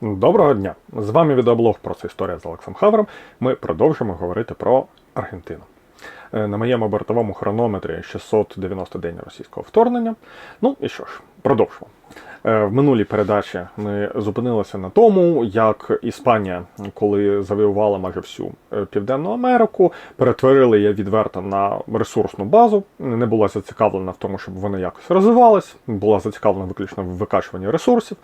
Доброго дня! З вами відеоблог про це історія з Олексом Хавром. Ми продовжимо говорити про Аргентину. Е, На моєму бортовому хронометрі 690 день російського вторгнення. Ну і що ж, продовжимо. Е, В минулій передачі ми зупинилися на тому, як Іспанія, коли завоювала майже всю е, Південну Америку, перетворили її відверто на ресурсну базу, не була зацікавлена в тому, щоб вони якось розвивались, була зацікавлена виключно в викачуванні ресурсів.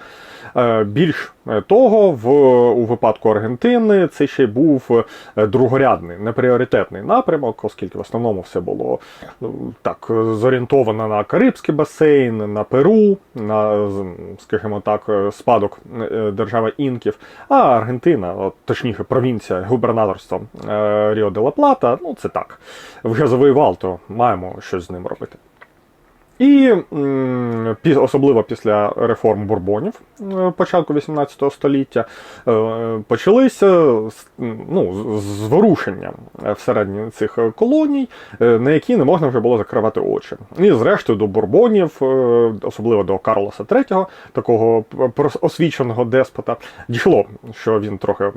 Е, Більш того, в, у випадку Аргентини це ще й був другорядний, непріоритетний напрямок, оскільки в основному все було ну, так зорієнтовано на Карибський басейн, на Перу, на, скажімо так, е, спадок е, держави інків. А Аргентина, точніше, провінція губернаторства е, Ріо де ла Плата, ну це так. Вже завоював, то маємо щось з ним робити. І особливо після реформ бурбонів е, початку 18 століття е, почалися ну, зворушення е, всередині цих колоній, на які не можна вже було закривати очі. І зрештою до бурбонів, особливо до Карлоса III, такого освіченого деспота, дійшло, що він трохи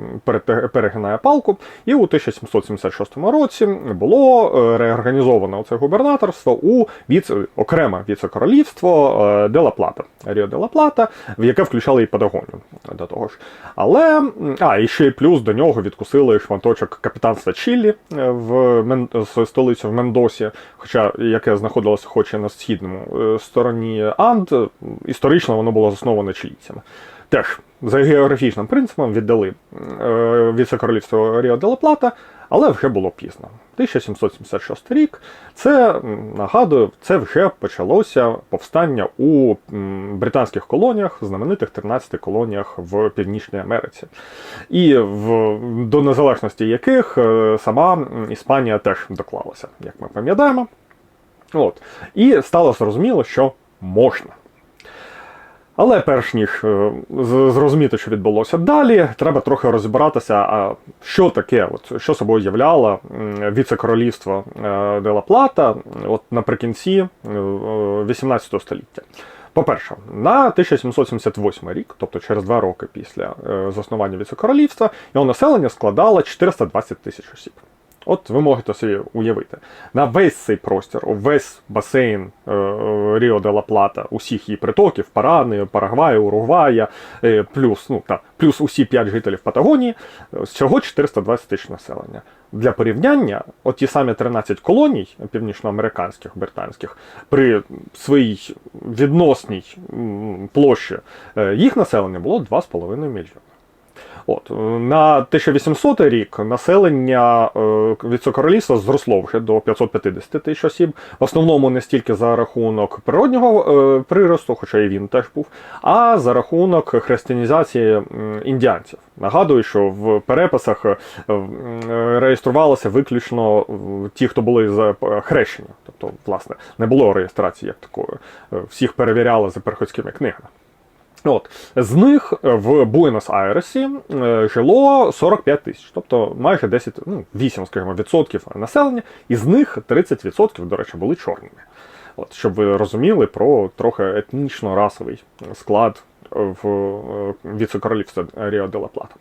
перегинає палку, і у 1776 році було реорганізовано це губернаторство у віце, окреме віце-королівство е, Де ла Плата, Ріо де ла Плата, в яке включало і Патагонію до того ж. Але, а, і ще й плюс до нього відкусили шматочок капітанства Чилі е, в Мен... столицю в Мендосі, хоча яке знаходилося хоч і на східному е, стороні Анд, історично воно було засноване чилійцями. Теж за географічним принципом віддали віце-королівство Ріо де ла Плата, але вже було пізно. 1776 рік. Це нагадую, це вже почалося повстання у британських колоніях, знаменитих 13 колоніях в Північній Америці, і в, до незалежності яких е, сама Іспанія теж доклалася, як ми пам'ятаємо. От. І стало зрозуміло, що можна. Але перш ніж е, зрозуміти, що відбулося далі, треба трохи розібратися, а що таке, от, що собою являло віце-королівство е, Де ла Плата от наприкінці е, 18 століття. По-перше, на 1778 рік, тобто через два роки після е, заснування віце-королівства, його населення складало 420 тисяч осіб. От ви можете собі уявити, на весь цей простір, весь басейн е, Ріо де ла Плата, усіх її притоків, Парани, Парагваю, Уругвая, е, плюс, ну, та, плюс усі 5 жителів Патагонії, е, всього 420 тисяч населення. Для порівняння, от ті самі 13 колоній північноамериканських, британських, при своїй відносній площі, е, їх населення було 2,5 мільйони. От на 1800 рік населення е, віце-королівства зросло вже до 550 тисяч осіб. В основному не стільки за рахунок природнього е, приросту, хоча і він теж був, а за рахунок християнізації індіанців. Нагадую, що в переписах е, реєструвалися виключно ті, хто були за хрещення. Тобто, власне, не було реєстрації як такої. Всіх перевіряли за переходськими книгами. От з них в Буенос-Айресі е, жило 45 тисяч, тобто майже 10, ну 8, скажімо, відсотків населення, і з них 30 відсотків, до речі, були чорними. От щоб ви розуміли про трохи етнічно-расовий склад в е, віце-королівстві Ріо де ла Плата.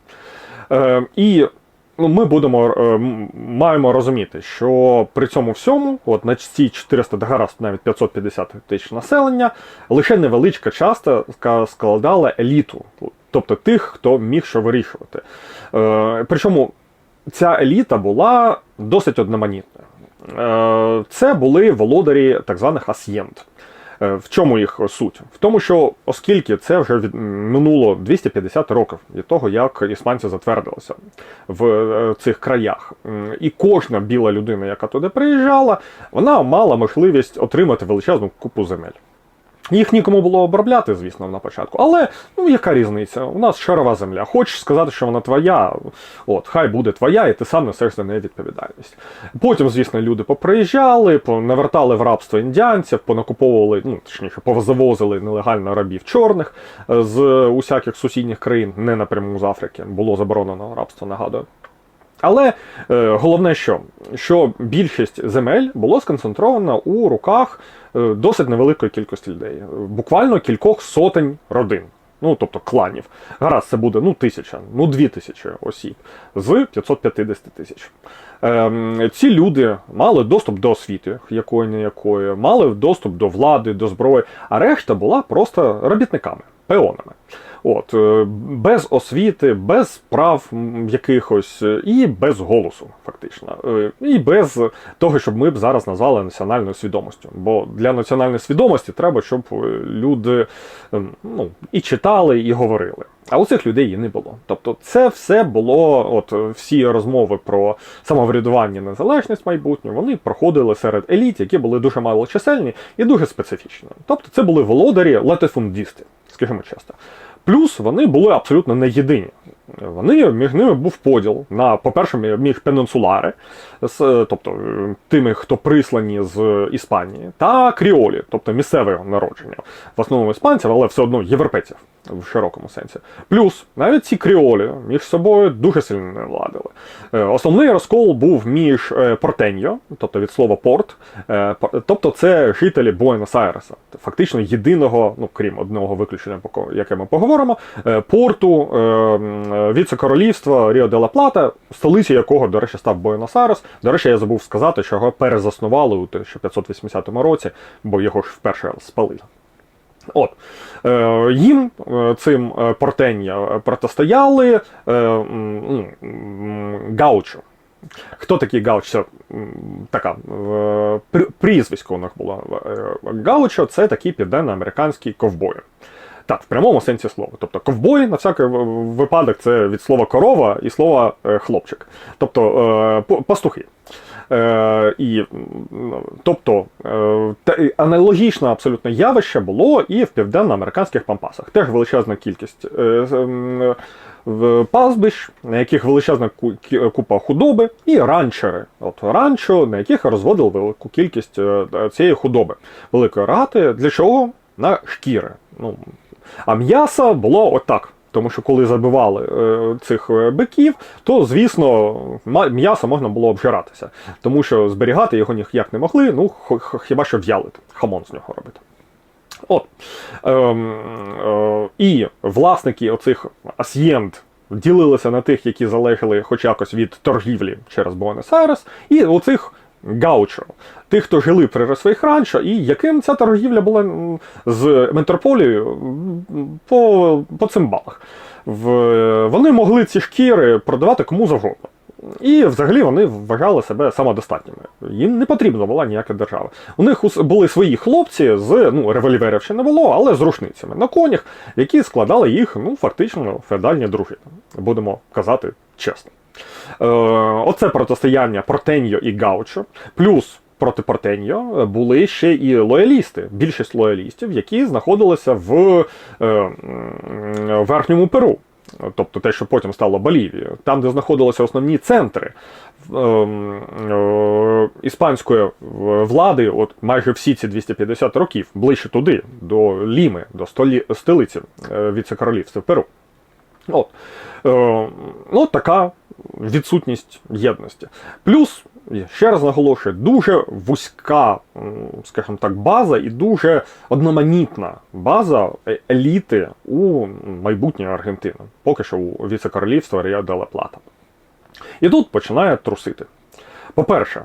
Е, і ну, ми будемо е, маємо розуміти, що при цьому всьому, от на ці 400 да гаразд, навіть 550 тисяч населення, лише невеличка частка складала еліту, тобто тих, хто міг що вирішувати. Е, причому ця еліта була досить одноманітною. Е, це були володарі так званих асьєнт. Е, В чому їх суть? В тому, що оскільки це вже від минуло 250 років від того, як іспанці затвердилися в е, цих краях, і кожна біла людина, яка туди приїжджала, вона мала можливість отримати величезну купу земель. Їх нікому було обробляти, звісно, на початку. Але ну яка різниця? У нас шарова земля. Хочеш сказати, що вона твоя, от хай буде твоя, і ти сам несеш за неї відповідальність. Потім, звісно, люди поприїжджали, навертали в рабство індіанців, понакуповували, ну точніше, повзавозили нелегально рабів чорних е, з усяких сусідніх країн, не напряму з Африки. Було заборонено рабство, нагадую. Але е, головне, що? що більшість земель було сконцентровано у руках е, досить невеликої кількості людей, буквально кількох сотень родин. ну тобто кланів. Гаразд, це буде ну тисяча, ну дві тисячі осіб з 550 тисяч. Ем, ці люди мали доступ до освіти, якої не якої, мали доступ до влади, до зброї, а решта була просто робітниками, пеонами. От, е, без освіти, без прав якихось е, і без голосу, фактично. Е, І без того, щоб ми б зараз назвали національною свідомістю. Бо для національної свідомості треба, щоб люди ем, ну, і читали, і говорили. А у цих людей її не було. Тобто, це все було, от всі розмови про самоврядування, незалежність майбутнє, вони проходили серед еліт, які були дуже малочисельні і дуже специфічні. Тобто, це були володарі латифундісти, скажімо чесно. Плюс вони були абсолютно не єдині. Вони між ними був поділ на, по-перше, міг пенінсулари, тобто е, тими, хто прислані з Іспанії, та кріолі, тобто місцевого народження, в основному іспанців, але все одно європейців в широкому сенсі. Плюс навіть ці кріолі між собою дуже сильно не владили. Е, Основний розкол був між е, Портеньо, тобто від слова порт, е, тобто це жителі Буенос-Айреса, фактично єдиного, ну крім одного виключення, яке ми поговоримо, порту віце-королівства Ріо де ла Плата, столицею якого, до речі, став Буенос-Айрес. До речі, я забув сказати, що його перезаснували у 1580 році, бо його ж вперше спалили. От е, їм е, цим е, Портенья протистояли Гаучо. Хто такий Гаучо? Така прізвисько у них було. Гаучо це такий південноамериканський ковбой. Так, в прямому сенсі слова. Тобто ковбой, на всякий випадок, це від слова корова і слова хлопчик. Тобто пастухи. Е, і, тобто е, аналогічне абсолютно явище було і в південноамериканських пампасах. Теж величезна кількість е, пастбищ, на яких величезна купа худоби, і ранчери. От ранчо, на яких розводили велику кількість цієї худоби. Великої рогати. Для чого? На шкіри. Ну, а м'ясо було отак. Тому що коли забивали е, цих е, биків, то звісно м'ясо можна було обжиратися, тому що зберігати його ніяк не могли, ну хіба що в'ялити, хамон з нього робити. От. Ем, е, і власники оцих асьєнд ділилися на тих, які залежали хоч якось від торгівлі через Буенос-Айрес, і оцих гаучо, тих, хто жили при своїх ранчо, і яким ця торгівля була з метрополією по, по цимбалах. В, вони могли ці шкіри продавати кому завгодно. І взагалі вони вважали себе самодостатніми. Їм не потрібна була ніяка держава. У них були свої хлопці з ну, револьверів ще не було, але з рушницями на конях, які складали їх ну, фактично феодальні дружини. Будемо казати чесно. Е, оце протистояння Портеньо і Гаучо, плюс проти Портеньо були ще і лоялісти, більшість лоялістів, які знаходилися в е, верхньому Перу. Тобто те, що потім стало Болівією, там, де знаходилися основні центри е, іспанської влади, от майже всі ці 250 років, ближче туди, до Ліми, до столі, столиці е, віце-королівства Перу. От. Е, ну, така відсутність єдності. Плюс, ще раз наголошую, дуже вузька, скажімо так, база і дуже одноманітна база е- еліти у майбутньої Аргентини, поки що у віце-королівства Ріа де ла Плата. І тут починає трусити. По-перше, е,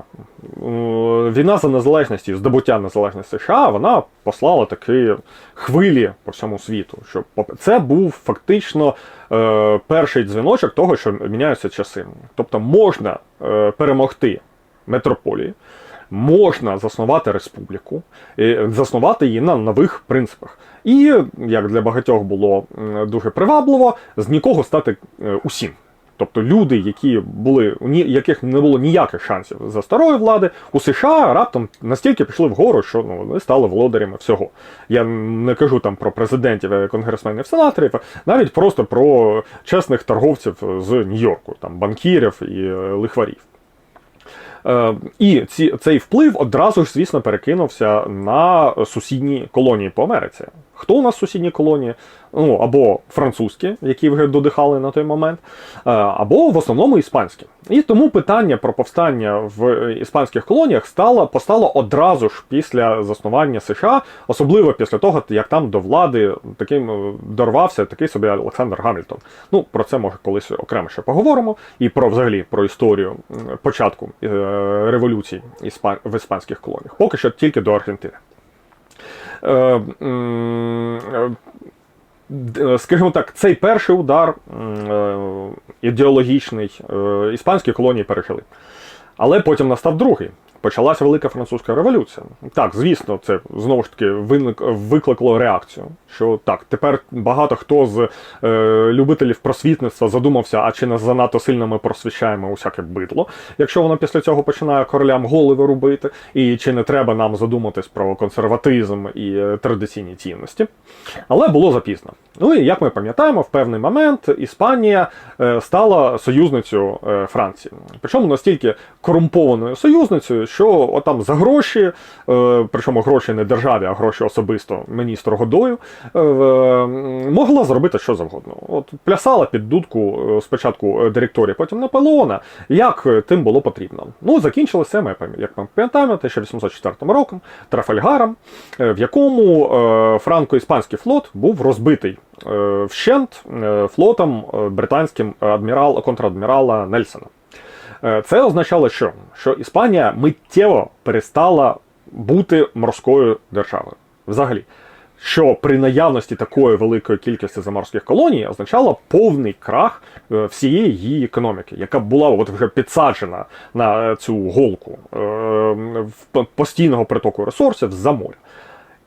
війна за незалежність і здобуття незалежності США вона послала такі хвилі по всьому світу. Що це був фактично е, перший дзвіночок того, що міняються часи. Тобто можна е, перемогти метрополії, можна заснувати республіку, заснувати її на нових принципах. І як для багатьох було дуже привабливо, з нікого стати усім. Тобто люди, які були у яких не було ніяких шансів за старої влади, у США раптом настільки пішли вгору, що ну вони стали володарями всього. Я не кажу там про президентів, е, конгресменів, сенаторів, а навіть просто про чесних торговців з Нью-Йорку, там банкірів і е, лихварів. Е, І ці, цей вплив одразу ж, звісно, перекинувся на сусідні колонії по Америці. Хто у нас сусідні колонії? Ну, або французькі, які вже додихали на той момент, е, або в основному іспанські. І тому питання про повстання в іспанських колоніях стало постало одразу ж після заснування США, особливо після того, як там до влади таким е, дорвався такий собі Олександр Гамільтон. Ну про це може колись окремо ще поговоримо. І про взагалі про історію початку е, революції в іспанських колоніях. Поки що тільки до Аргентини. Е, е, скажімо так, цей перший удар е, ідеологічний іспанські колонії пережили. Але потім настав другий. Почалася Велика Французька революція. Так, звісно, це знову ж таки виник, викликало реакцію. Що так, тепер багато хто з е, любителів просвітництва задумався, а чи не занадто сильно ми просвіщаємо усяке бидло, якщо воно після цього починає королям голови рубити, і чи не треба нам задуматись про консерватизм і е, традиційні цінності. Але було запізно. Ну і як ми пам'ятаємо, в певний момент Іспанія е, стала союзницею е, Франції. Причому настільки корумпованою союзницею, що отам за гроші, е, причому гроші не державі, а гроші особисто міністру Годою, е, могла зробити що завгодно. От плясала під дудку е, спочатку директорії, потім Наполеона, як тим було потрібно. Ну, закінчилося ми, пам'ят- як ми пам'ятаємо, 1804 роком Трафальгаром, в якому франко-іспанський флот був розбитий вщент флотом британським адмірал, контрадмірала Нельсона. Е, Це означало, що? що Іспанія миттєво перестала бути морською державою. Взагалі. Що при наявності такої великої кількості заморських колоній означало повний крах е, всієї її економіки, яка була от вже підсаджена на цю голку е, постійного притоку ресурсів за моря.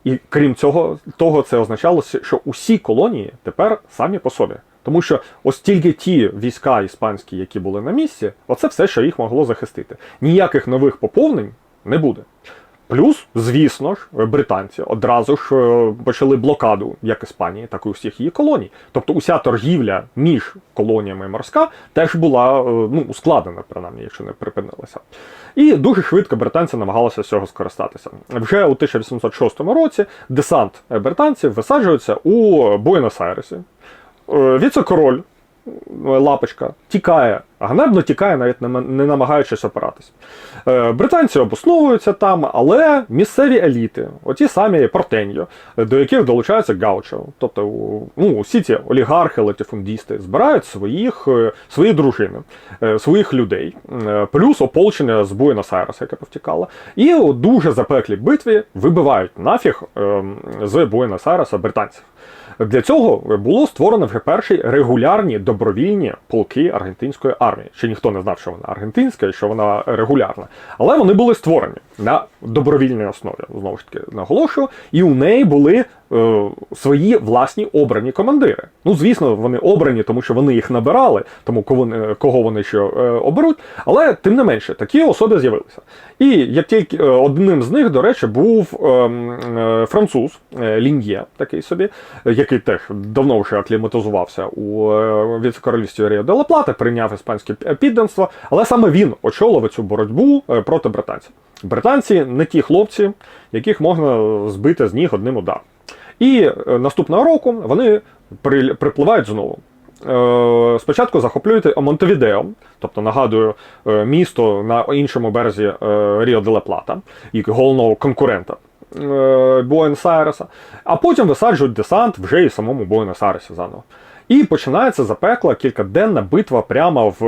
І крім цього, того, це означало, що усі колонії тепер самі по собі. Тому що ось тільки ті війська іспанські, які були на місці, оце все, що їх могло захистити. Ніяких нових поповнень не буде. Плюс, звісно ж, британці одразу ж е, почали блокаду як Іспанії, так і усіх її колоній. Тобто уся торгівля між колоніями морська теж була е, ну, ускладнена, принаймні, якщо не припинилася. І дуже швидко британці намагалися з цього скористатися. Вже у 1806 році десант британців висаджується у Буенос-Айресі. Е, Віце-король е, Лапочка тікає, ганебно тікає, навіть не, намагаючись опиратись. Е, Британці обосновуються там, але місцеві еліти, оті самі Портеньо, до яких долучаються Гаучо, тобто ну, усі ці олігархи, латифундісти, збирають своїх, е, свої дружини, е, своїх людей, плюс ополчення з Буенос-Айреса, яке повтікало. І у дуже запеклій битві вибивають нафіг е, з Буенос-Айреса британців. Для цього було створено вже перші регулярні добровільні полки аргентинської армії. Ще ніхто не знав, що вона аргентинська і що вона регулярна. Але вони були створені на добровільній основі. Знову ж таки, наголошую, і у неї були свої власні обрані командири. Ну, звісно, вони обрані, тому що вони їх набирали, тому кого, вони- ще е, оберуть. Але тим не менше, такі особи з'явилися. І як тільки е, одним з них, до речі, був е, м, е, француз е, Лін'є, такий собі, е, який теж давно вже акліматизувався у е, Ріо де Лаплата, прийняв іспанське підданство, але саме він очолив цю боротьбу е, проти британців. Британці не ті хлопці, яких можна збити з ніг одним ударом. І е, наступного року вони при- припливають знову. Е, Спочатку захоплюють Монтевідео, тобто нагадую, е, місто на іншому березі Ріо де ла Плата, і головного конкурента Буенос-Айреса, а потім висаджують десант вже і самому Буенос-Айресі заново. І починається запекла кількаденна битва прямо в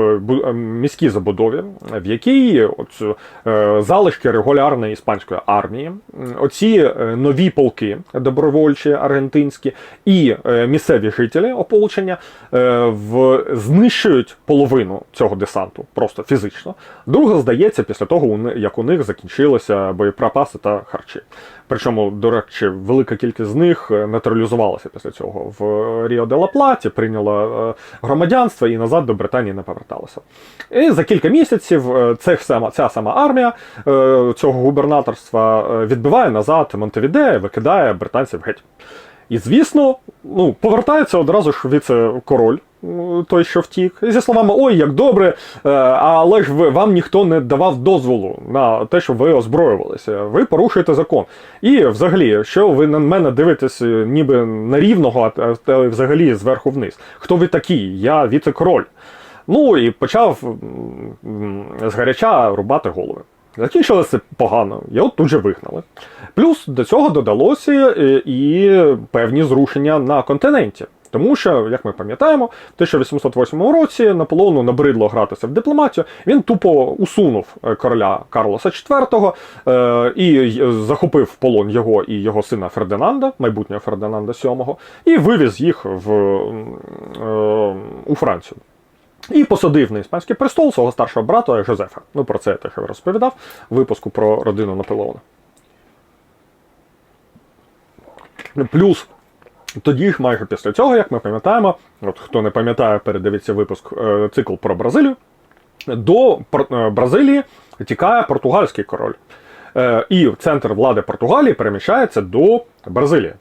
е, міській забудові, в якій от, е, залишки регулярної іспанської армії, оці е, нові полки добровольчі аргентинські і місцеві жителі ополчення в, знищують половину цього десанту просто фізично. Друга здається після того, як у них закінчилися боєприпаси та харчі. Причому, до речі, велика кількість з них е, натуралізувалася після цього в Ріо де ла Платі, прийняла е, громадянство і назад до Британії не поверталася. І за кілька місяців е, сама, ця сама армія е, цього губернаторства е, відбиває назад Монтевідея, викидає британців геть. І звісно, ну, повертається одразу ж віце-король той, що втік, зі словами Ой, як добре, е, але ж ви, вам ніхто не давав дозволу на те, щоб ви озброювалися. Ви порушуєте закон. І взагалі, що ви на мене дивитесь е, ніби на рівного, а взагалі зверху вниз. Хто ви такий? Я віце-король. Ну і почав згаряча рубати голови. Закінчилося погано, його тут же вигнали. Плюс до цього додалося е, і певні зрушення на континенті. Тому що, як ми пам'ятаємо, в 1808 році Наполеону набридло гратися в дипломатію. Він тупо усунув е, короля Карлоса IV е, і захопив в полон його і його сина Фердинанда, майбутнього Фердинанда VII, і вивіз їх в, е, у Францію. І посадив на іспанський престол свого старшого брата Жозефа. Ну, про це я теж розповідав в випуску про родину Наполеона. Плюс тоді майже після цього, як ми пам'ятаємо, от хто не пам'ятає, передивіться випуск е, цикл про Бразилію. До е, Бразилії тікає португальський король. Е, і центр влади Португалії переміщається до Бразилії.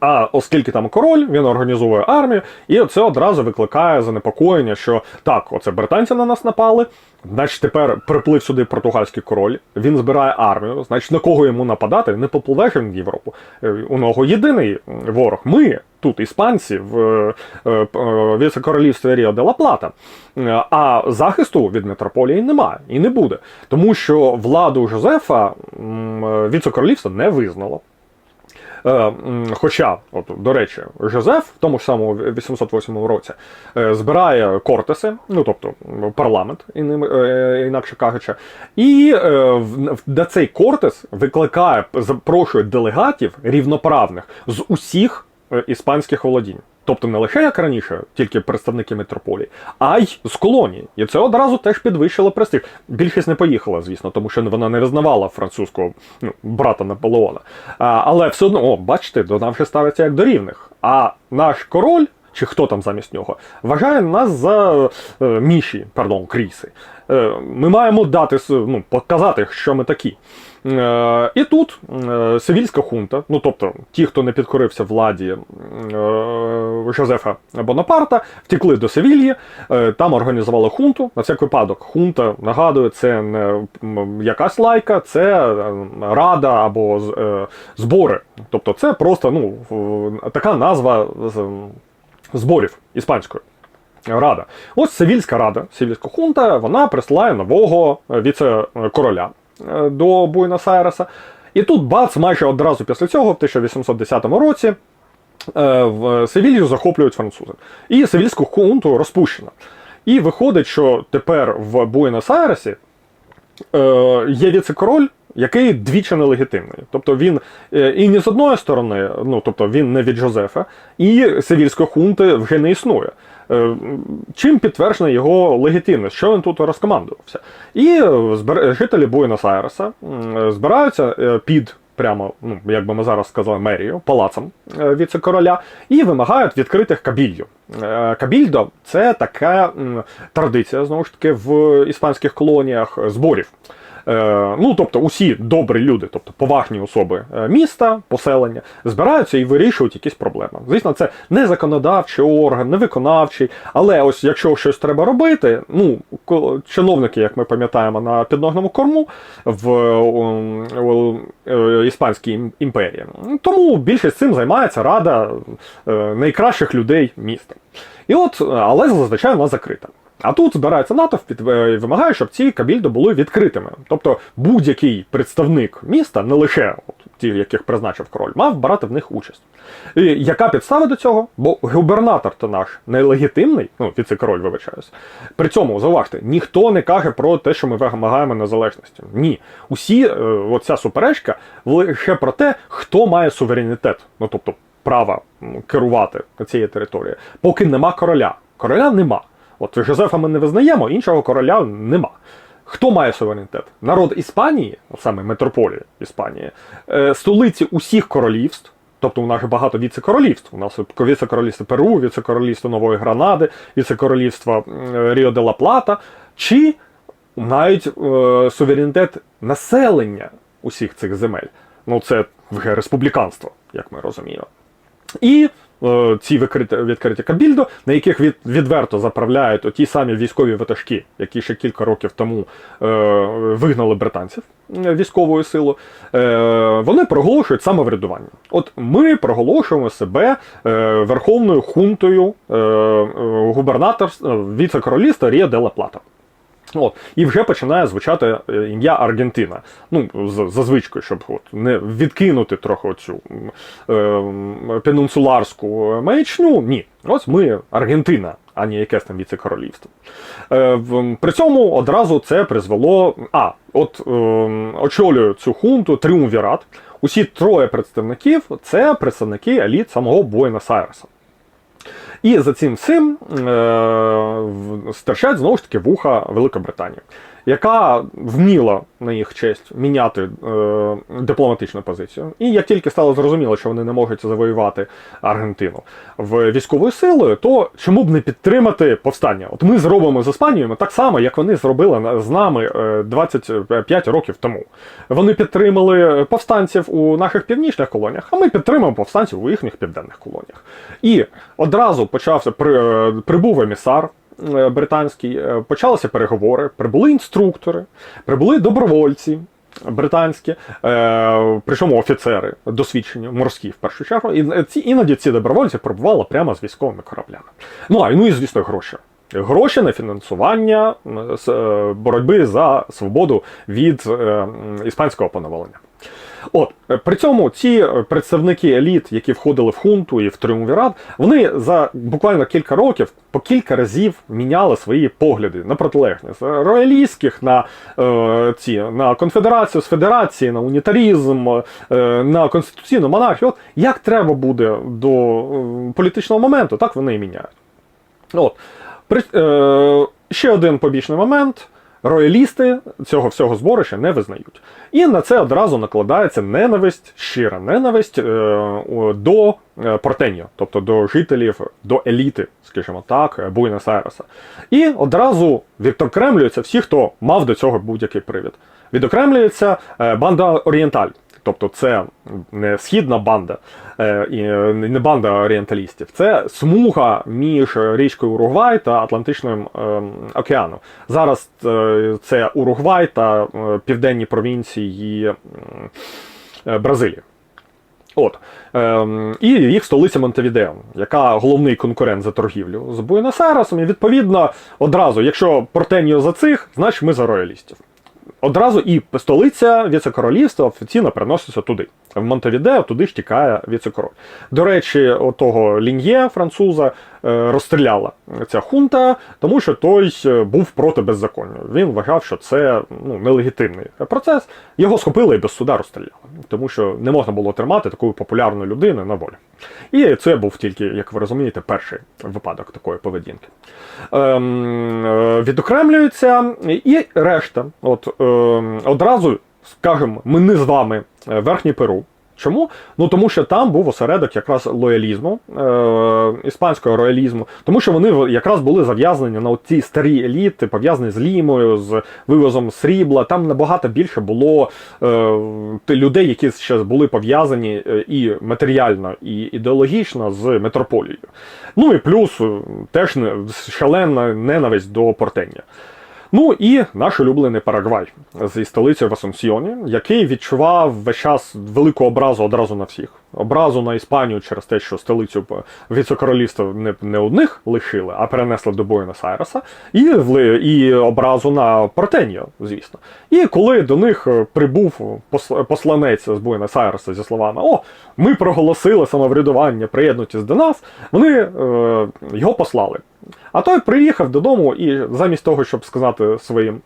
А оскільки там король, він організовує армію, і це одразу викликає занепокоєння, що так, оце британці на нас напали, значить тепер приплив сюди португальський король, він збирає армію, значить на кого йому нападати, не попливе він в Європу. Е, У нього єдиний ворог. Ми тут, іспанці, в е, е, віце-королівстві Ріо де ла Плата. А захисту від метрополії немає і не буде. Тому що владу Жозефа віце-королівство не визнало. Е, Хоча, от, до речі, Жозеф в тому ж самому 808 році е, збирає кортеси, ну тобто парламент, е, інакше кажучи, і на цей кортес викликає, запрошує делегатів рівноправних з усіх іспанських володінь. Тобто не лише як раніше, тільки представники метрополії, а й з колонії. І це одразу теж підвищило престиж. Більшість не поїхала, звісно, тому що вона не визнавала французького ну, брата Наполеона. А, але все одно, о, бачите, до нас вже ставиться як до рівних. А наш король, чи хто там замість нього, вважає нас за е, міші, пардон, кріси. Е, ми маємо дати ну, показати, що ми такі. Е, і тут Севільська хунта, ну тобто ті, хто не підкорився владі Жозефа Бонапарта, втекли до Севільї, там організували хунту. На всяк випадок, хунта, нагадую, це не якась лайка, це рада або збори. Тобто це просто ну, така назва зборів іспанською. Рада. Ось Севільська рада, Севільська хунта, вона присилає нового е, віце-короля е, до Буенос-Айреса. І тут бац, майже одразу після цього, в 1810 році, е, в Севілью захоплюють французи. І Севільську хунту розпущено. І виходить, що тепер в Буенос-Айресі е, є віце-король, який двічі нелегітимний. Тобто він е, і не з одної сторони, ну тобто він не від Жозефа, і Севільської хунти вже не існує. Е, Чим підтверджена його легітимність, що він тут розкомандувався. І е, жителі Буенос-Айреса е, збираються е, під прямо, ну як би ми зараз сказали, мерію, палацом е, віце-короля, і вимагають відкритих кабільдю. Е, Кабільдо це така традиція, знову ж таки, в іспанських колоніях зборів. Е, ну, тобто, усі добрі люди, тобто поважні особи е, міста, поселення, збираються і вирішують якісь проблеми. Звісно, це не законодавчий орган, не виконавчий, але ось якщо щось треба робити, ну чиновники, як ми пам'ятаємо, на підногному корму в у, е, Іспанській імперії. Тому більшість цим займається рада найкращих людей міста. І от, але зазвичай вона закрита. А тут збирається НАТО е, і вимагає, щоб ці кабільди були відкритими. Тобто будь-який представник міста, не лише ті, яких призначив король, мав брати в них участь. І яка підстава до цього? Бо губернатор то наш нелегітимний, ну віце-король, вибачаюсь. При цьому зауважте, ніхто не каже про те, що ми вимагаємо незалежності. Ні, усі е, оця суперечка лише про те, хто має суверенітет, ну тобто права керувати цією територією, поки нема короля. Короля нема. От Жозефа ми не визнаємо, іншого короля нема. Хто має суверенітет? Народ Іспанії, саме метрополія Іспанії, е, столиці усіх королівств. Тобто у нас багато віце-королівств. У нас віце-королівство Перу, віце-королівство Нової Гранади, віце-королівство Ріо де ла Плата, чи навіть е, суверенітет населення усіх цих земель. Ну, це вже республіканство, як ми розуміємо. І ці відкриті, кабільдо, на яких від, відверто заправляють оті самі військові ватажки, які ще кілька років тому е, вигнали британців е, військовою силою, е, вони проголошують самоврядування. От ми проголошуємо себе е, верховною хунтою е, е, губернатор е, віце-короліста Рія де ла Плата. От, і вже починає звучати е, ім'я Аргентина. Ну, за звичкою, щоб от, не відкинути трохи оцю м, е, м, пенінсуларську маячню. Ні, ось ми Аргентина, а не якесь там віце-королівство. Е, при цьому одразу це призвело. А, от е, очолює цю хунту тріумвірат. Усі троє представників це представники еліт самого Буенос-Айреса. І за цим всім е, стирчать знову ж таки вуха Великобританії, яка вміла на їх честь міняти е, дипломатичну позицію. І як тільки стало зрозуміло, що вони не можуть завоювати Аргентину в військовою силою, то чому б не підтримати повстання? От ми зробимо з Іспанією так само, як вони зробили з нами е, 25 років тому. Вони підтримали повстанців у наших північних колоніях, а ми підтримаємо повстанців у їхніх південних колоніях. І одразу почався е, прибув емісар. Е, Британський е, почалися переговори, прибули інструктори, прибули добровольці британські, е, причому офіцери досвідчені, морські в першу чергу. І ці іноді ці добровольці прибували прямо з військовими кораблями. Ну а ну і звісно, гроші. Гроші на фінансування е, боротьби за свободу від е, іспанського поневолення. От е, при цьому ці е, представники еліт, які входили в хунту і в тріумвірат, вони за буквально кілька років по кілька разів міняли свої погляди на протилежність З роялістських на е, ці на конфедерацію з федерації, на унітарізм, е, на конституційну монархію. От як треба буде до е, політичного моменту, так вони і міняють. От. При, е, ще один побічний момент. Роялісти цього всього зборища не визнають. І на це одразу накладається ненависть, щира ненависть е, до е, Портеньо, тобто до жителів, до еліти, скажімо так, е, Буенос-Айреса. І одразу відокремлюються всі, хто мав до цього будь-який привід. Відокремлюється банда Орієнталь. Тобто це не східна банда, е, і не банда орієнталістів, це смуга між річкою Уругвай та Атлантичним е, океаном. Зараз е, це Уругвай та е, південні провінції Бразилії. От. Ем, і їх столиця Монтевідео, яка головний конкурент за торгівлю з Буенос-Айресом. І відповідно, одразу, якщо Портеньо за цих, значить ми за роялістів. Одразу і столиця віце-королівства офіційно переноситься туди. В Монтевідео туди ж тікає віце-король. До речі, отого Ліньє, француза, е, розстріляла ця хунта, тому що той е, був проти беззаконня. Він вважав, що це ну, нелегітимний процес. Його схопили і без суда розстріляли, тому що не можна було тримати таку популярну людину на волі. І це був тільки, як ви розумієте, перший випадок такої поведінки. Ем, е, відокремлюється і решта. От одразу скажемо, ми не з вами е, верхній Перу. Чому? Ну тому що там був осередок якраз лоялізму, е, іспанського роялізму, тому що вони якраз були зав'язані на ці старі еліти, пов'язані з лімою, з вивозом срібла. Там набагато більше було е, людей, які ще були пов'язані е, і матеріально, і ідеологічно з метрополією. Ну і плюс е, теж шалена ненависть до Портення. Ну і наш улюблений Парагвай зі столицею в Асунсьйоні, який відчував весь час велику образу одразу на всіх. Образу на Іспанію через те, що столицю віце-королівства не, не одних лишили, а перенесли до Буенос-Айреса, і, вли- і образу на Портеньо, звісно. І коли до них е, прибув посл- посланець з Буенос-Айреса зі словами О, ми проголосили самоврядування, приєднуйтесь до нас, вони е, його послали. А той приїхав додому і замість того, щоб сказати своїм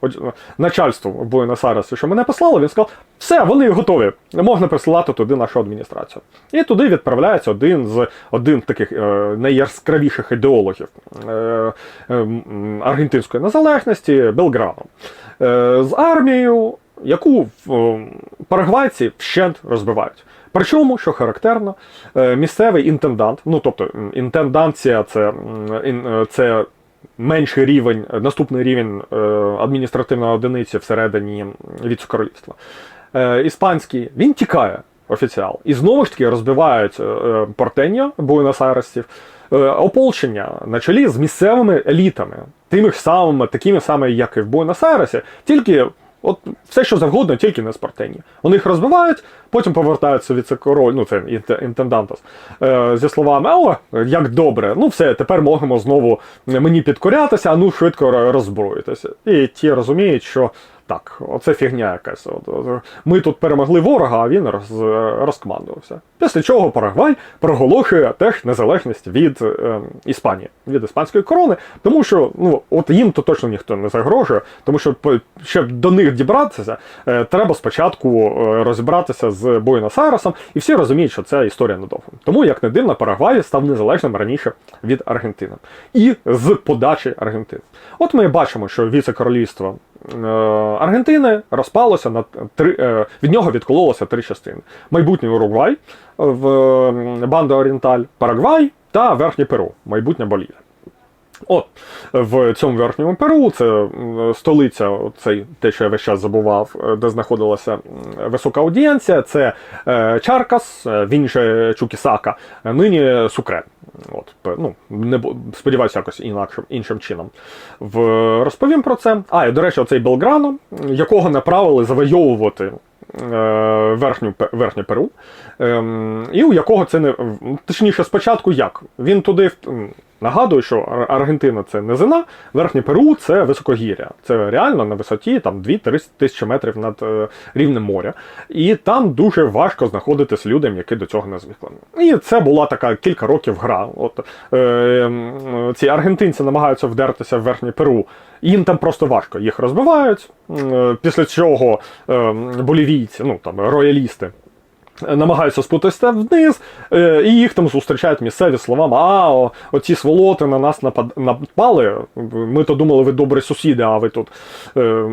начальству в Буенос-Айресі, що мене послали, він сказав: все, вони готові, можна присилати туди нашу адміністрацію. І туди відправляється один з один таких е, найяскравіших ідеологів е, е, аргентинської незалежності Белграну. Е, з армією, яку парагвайці вщент розбивають. Причому, що характерно, е, місцевий інтендант, ну тобто м, інтенданція це, е, це менший рівень, наступний рівень е, адміністративної одиниці всередині віце-королівства. Іспанський, він тікає. офіціал. І знову ж таки розбивають Портеньо, Буенос-Айресів, ополчення на чолі з місцевими елітами, тими ж самими, такими самими, як і в Буенос-Айресі, тільки от все, що завгодно, тільки не з Вони їх розбивають, потім повертаються віце-король, ну це інте- інтендантос, е, зі словами: О, як добре, ну все, тепер можемо знову мені підкорятися, а ну швидко ро- роззброїтися. І ті розуміють, що так, оце фігня якась. Ми тут перемогли ворога, а він роз, розкомандувався. Після чого Парагвай проголошує теж незалежність від е, Іспанії, від іспанської корони, тому що ну, от їм то точно ніхто не загрожує, тому що щоб до них дібратися, е, треба спочатку е, розібратися з Буенос-Айресом, і всі розуміють, що це історія недовго. Тому, як не дивно, Парагвай став незалежним раніше від Аргентини. І з подачі Аргентини. От ми бачимо, що віце-королівство Аргентини розпалося на три е, від нього відкололося три частини: майбутній Уругвай в е, Банда Орієнталь, Парагвай та Верхнє Перу, майбутня Болівія. От в цьому верхньому Перу це столиця, цей те, що я весь час забував, е, де знаходилася висока аудієнція. Це е, Чаркас, е, він же Чукісака, нині Сукре. От, ну, не сподіваюся, якось інакшим іншим чином. В, розповім про це. А, і до речі, оцей Белграно, якого направили завойовувати верхню, верхнє Перу, ем, і у якого це не точніше, спочатку як? Він туди нагадую, що Аргентина це низина, верхнє Перу це високогір'я. Це реально на висоті там 2-3 тисячі метрів над е, рівнем моря. І там дуже важко знаходитись людям, які до цього не звикли. І це була така кілька років гра. От е, ці аргентинці намагаються вдертися в верхнє Перу. Їм там просто важко. Їх розбивають. м, Після чого е, болівійці, ну там роялісти. Намагаються спутатися вниз, е, і їх там зустрічають місцеві словами: а, оці сволоти на нас напали. Ми то думали, ви добрі сусіди, а ви тут е,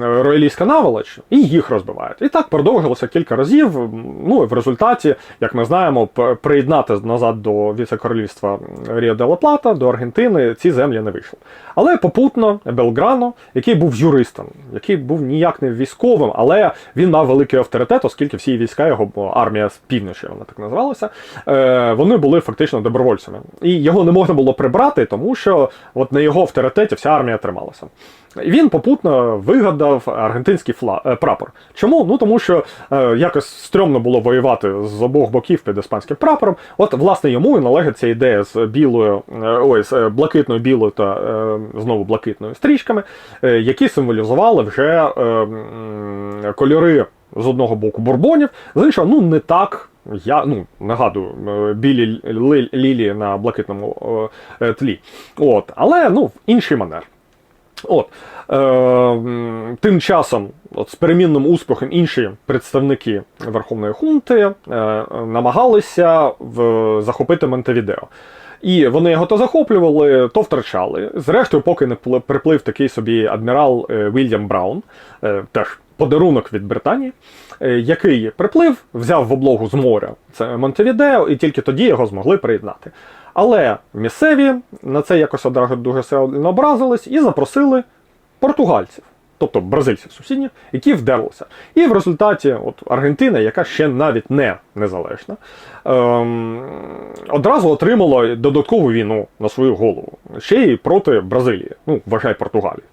роялійська наволоч, і їх розбивають. І так продовжилося кілька разів. Ну і в результаті, як ми знаємо, приєднати назад до віце-королівства Ріо де Плата, до Аргентини, ці землі не вийшли. Але попутно Белграно, який був юристом, який був ніяк не військовим, але він мав великий авторитет, оскільки всі війська його армія з півночі, вона так називалася, е, вони були фактично добровольцями. І його не можна було прибрати, тому що от на його авторитеті вся армія трималася. І він попутно вигадав аргентинський е, прапор. Чому? Ну тому що е, якось стрьомно було воювати з обох боків під іспанським прапором. От, власне, йому і належить ця ідея з білою, ой, з блакитною, білою та знову блакитною стрічками, які символізували вже кольори з одного боку бурбонів, з іншого, ну не так. Я ну нагадую, е, білі лілії на блакитному е, тлі. От, але ну в інший манер. От. Е, тим часом, от, з перемінним успіхом, інші представники Верховної хунти е, намагалися в, захопити Монтевідео. І вони його то захоплювали, то втрачали. Зрештою, поки не приплив такий собі адмірал е, Вільям Браун, е, теж подарунок від Британії, е, який приплив, взяв в облогу з моря це Монтевідео, і тільки тоді його змогли приєднати. Але місцеві на це якось одразу дуже сильно образились і запросили португальців, тобто бразильців сусідніх, які вдерлися. І в результаті от Аргентина, яка ще навіть не незалежна, ем, одразу отримала додаткову війну на свою голову, ще й проти Бразилії, ну, вважай Португалії.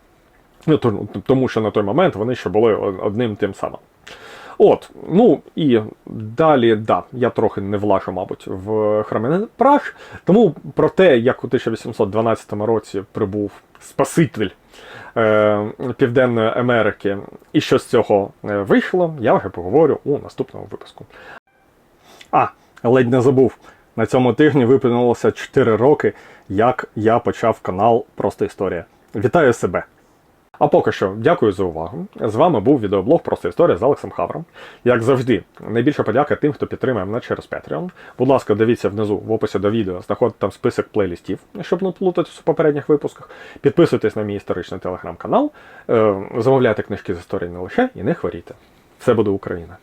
Ну, тому що на той момент вони ще були одним тим самим. От, ну і далі, да, я трохи не влажу, мабуть, в храмений прах. Тому про те, як у 1812 році прибув Спаситель е, Південної Америки і що з цього е, вийшло, я вже поговорю у наступному випуску. А, ледь не забув. На цьому тижні виповнилося 4 роки, як я почав канал Просто Історія. Вітаю себе! А поки що, дякую за увагу. З вами був відеоблог Просто історія з Алексом Хавром. Як завжди, найбільша подяка тим, хто підтримує мене через Patreon. Будь ласка, дивіться внизу в описі до відео, знаходите там список плейлістів, щоб не плутатися у попередніх випусках. Підписуйтесь на мій історичний телеграм-канал, е, замовляйте книжки з історії не лише і не хворійте. Все буде Україна!